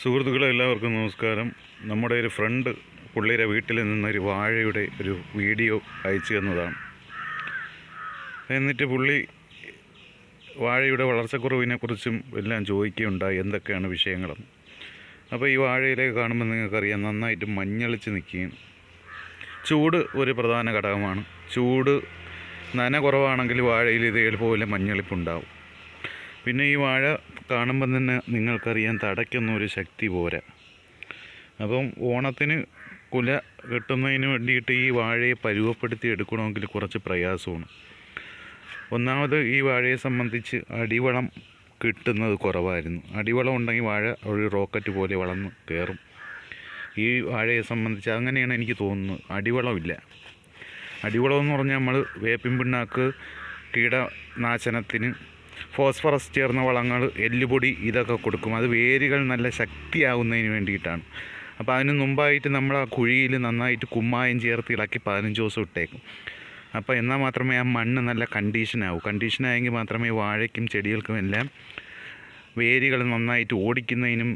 സുഹൃത്തുക്കളെ എല്ലാവർക്കും നമസ്കാരം. നമ്മുടെ ഒരു ഫ്രണ്ട് പുള്ളിയുടെ വീട്ടിൽ നിന്നൊരു വാഴയുടെ ഒരു വീഡിയോ അയച്ചു തന്നതാണ്. എന്നിട്ട് പുള്ളി വാഴയുടെ വളർച്ചക്കുറവിനെക്കുറിച്ചും എല്ലാം ചോദിക്കുകയുണ്ടായി എന്തൊക്കെയാണ് വിഷയങ്ങളെന്ന് അപ്പോൾ ഈ വാഴയിലേക്ക് കാണുമ്പോൾ നിങ്ങൾക്കറിയാം നന്നായിട്ട് മഞ്ഞളിച്ച് നിൽക്കുകയും ചൂട് ഒരു പ്രധാന ഘടകമാണ്. ചൂട് നന കുറവാണെങ്കിൽ വാഴയിൽ ഇതേപോലെ മഞ്ഞളിപ്പുണ്ടാവും. പിന്നെ ഈ വാഴ കാണുമ്പം തന്നെ നിങ്ങൾക്കറിയാം തടയ്ക്കൊന്നും ഒരു ശക്തി പോരാ. അപ്പം ഓണത്തിന് കുല കിട്ടുന്നതിന് വേണ്ടിയിട്ട് ഈ വാഴയെ പരുവപ്പെടുത്തി എടുക്കണമെങ്കിൽ കുറച്ച് പ്രയാസമാണ്. ഒന്നാമത് ഈ വാഴയെ സംബന്ധിച്ച് അടിവളം കിട്ടുന്നത് കുറവായിരുന്നു. അടിവളം ഉണ്ടെങ്കിൽ വാഴ ഒരു റോക്കറ്റ് പോലെ വളർന്ന് കയറും. ഈ വാഴയെ സംബന്ധിച്ച് അങ്ങനെയാണ് എനിക്ക് തോന്നുന്നത്. അടിവളമില്ല അടിവളം എന്ന് പറഞ്ഞാൽ നമ്മൾ വേപ്പിൻ പിണ്ണാക്ക് കീടനാശനത്തിന് ഫോസ്ഫറസ് ചേർന്ന വളങ്ങൾ എല്ലുപൊടി ഇതൊക്കെ കൊടുക്കും. അത് വേരുകൾ നല്ല ശക്തിയാവുന്നതിന് വേണ്ടിയിട്ടാണ്. അപ്പോൾ അതിന് മുമ്പായിട്ട് നമ്മൾ ആ കുഴിയിൽ നന്നായിട്ട് കുമ്മായം ചേർത്ത് ഇളക്കി പതിനഞ്ച് ദിവസം ഇട്ടേക്കും. അപ്പോൾ എന്നാൽ മാത്രമേ ആ മണ്ണ് നല്ല കണ്ടീഷനാവൂ. കണ്ടീഷനായെങ്കിൽ മാത്രമേ വാഴയ്ക്കും ചെടികൾക്കും എല്ലാം വേരുകൾ നന്നായിട്ട് ഓടിക്കുന്നതിനും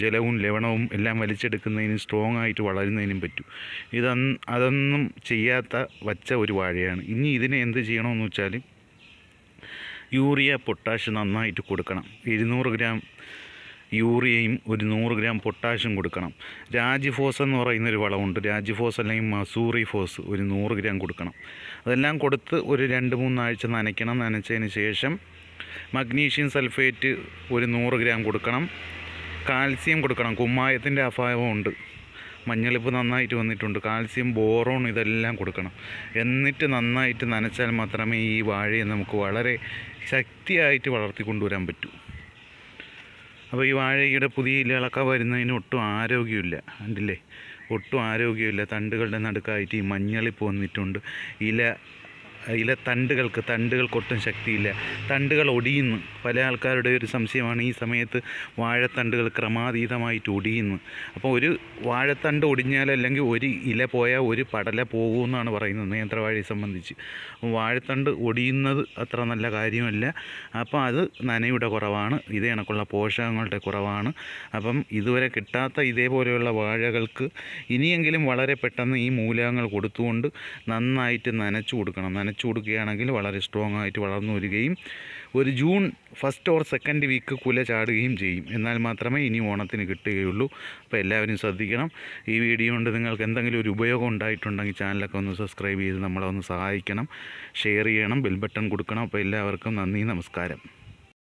ജലവും ലവണവും എല്ലാം വലിച്ചെടുക്കുന്നതിനും സ്ട്രോങ് ആയിട്ട് വളരുന്നതിനും പറ്റൂ. ഇതൊന്നും അതൊന്നും ചെയ്യാത്ത വച്ച ഒരു വാഴയാണ്. ഇനി ഇതിനെ എന്ത് ചെയ്യണമെന്ന് വെച്ചാൽ യൂറിയ പൊട്ടാഷ് നന്നായിട്ട് കൊടുക്കണം. ഇരുന്നൂറ് ഗ്രാം യൂറിയയും ഒരു നൂറ് ഗ്രാം പൊട്ടാഷും കൊടുക്കണം. രാജിഫോസ് എന്ന് പറയുന്നൊരു വളമുണ്ട് രാജിഫോസ് അല്ലെങ്കിൽ മസൂറി ഫോസ് ഒരു നൂറ് ഗ്രാം കൊടുക്കണം. അതെല്ലാം കൊടുത്ത് ഒരു രണ്ട് മൂന്നാഴ്ച നനയ്ക്കണം. നനച്ചതിന് ശേഷം മഗ്നീഷ്യം സൾഫേറ്റ് ഒരു നൂറ് ഗ്രാം കൊടുക്കണം. കാൽസ്യം കൊടുക്കണം. കുമ്മായത്തിന്റെ അഭാവമുണ്ട്. മഞ്ഞളിപ്പ് നന്നായിട്ട് വന്നിട്ടുണ്ട്. കാൽസ്യം ബോറോൺ ഇതെല്ലാം കൊടുക്കണം. എന്നിട്ട് നന്നായിട്ട് നനച്ചാൽ മാത്രമേ ഈ വാഴയെ നമുക്ക് വളരെ ശക്തിയായിട്ട് വളർത്തിക്കൊണ്ടുവരാൻ പറ്റൂ. അപ്പോൾ ഈ വാഴയുടെ പുതിയ ഇലകളൊക്കെ വരുന്നതിന് ഒട്ടും ആരോഗ്യമില്ല. കണ്ടില്ലേ? ഒട്ടും ആരോഗ്യമില്ല. തണ്ടുകളുടെ നടുക്കായിട്ട് ഈ മഞ്ഞളിപ്പ് വന്നിട്ടുണ്ട്. ഇല ഇല തണ്ടുകൾക്ക് തണ്ടുകൾക്ക് ഒട്ടും ശക്തിയില്ല. തണ്ടുകൾ ഒടിയുന്നു. പല ആൾക്കാരുടെ ഒരു സംശയമാണ് ഈ സമയത്ത് വാഴത്തണ്ടുകൾ ക്രമാതീതമായിട്ട് ഒടിയുന്നു. അപ്പോൾ ഒരു വാഴത്തണ്ട് ഒടിഞ്ഞാൽ അല്ലെങ്കിൽ ഒരു ഇല പോയാൽ ഒരു പടല പോകുമെന്നാണ് പറയുന്നത് നേന്ത്രവാഴയെ സംബന്ധിച്ച്. വാഴത്തണ്ട് ഒടിയുന്നത് അത്ര നല്ല കാര്യമല്ല. അപ്പോൾ അത് നനയുടെ കുറവാണ്. ഇതേ കണക്കുള്ള പോഷകങ്ങളുടെ കുറവാണ്. അപ്പം ഇതുവരെ കിട്ടാത്ത ഇതേപോലെയുള്ള വാഴകൾക്ക് ഇനിയെങ്കിലും വളരെ പെട്ടെന്ന് ഈ മൂലകങ്ങൾ കൊടുത്തുകൊണ്ട് നന്നായിട്ട് നനച്ചു കൊടുക്കണം. നനച്ചു കൊടുക്കുകയാണെങ്കിൽ വളരെ സ്ട്രോങ് ആയിട്ട് വളർന്നു വരികയും ഒരു June first or second week കുല ചാടുകയും ചെയ്യും. എന്നാൽ മാത്രമേ ഇനി ഓണത്തിന് കിട്ടുകയുള്ളൂ. അപ്പോൾ എല്ലാവരും ശ്രദ്ധിക്കണം. ഈ വീഡിയോ കൊണ്ട് നിങ്ങൾക്ക് എന്തെങ്കിലും ഒരു ഉപയോഗം ഉണ്ടായിട്ടുണ്ടെങ്കിൽ ചാനലൊക്കെ ഒന്ന് സബ്സ്ക്രൈബ് ചെയ്ത് നമ്മളെ ഒന്ന് സഹായിക്കണം. ഷെയർ ചെയ്യണം. ബെൽ ബട്ടൺ കൊടുക്കണം. അപ്പോൾ എല്ലാവർക്കും നന്ദി. നമസ്കാരം.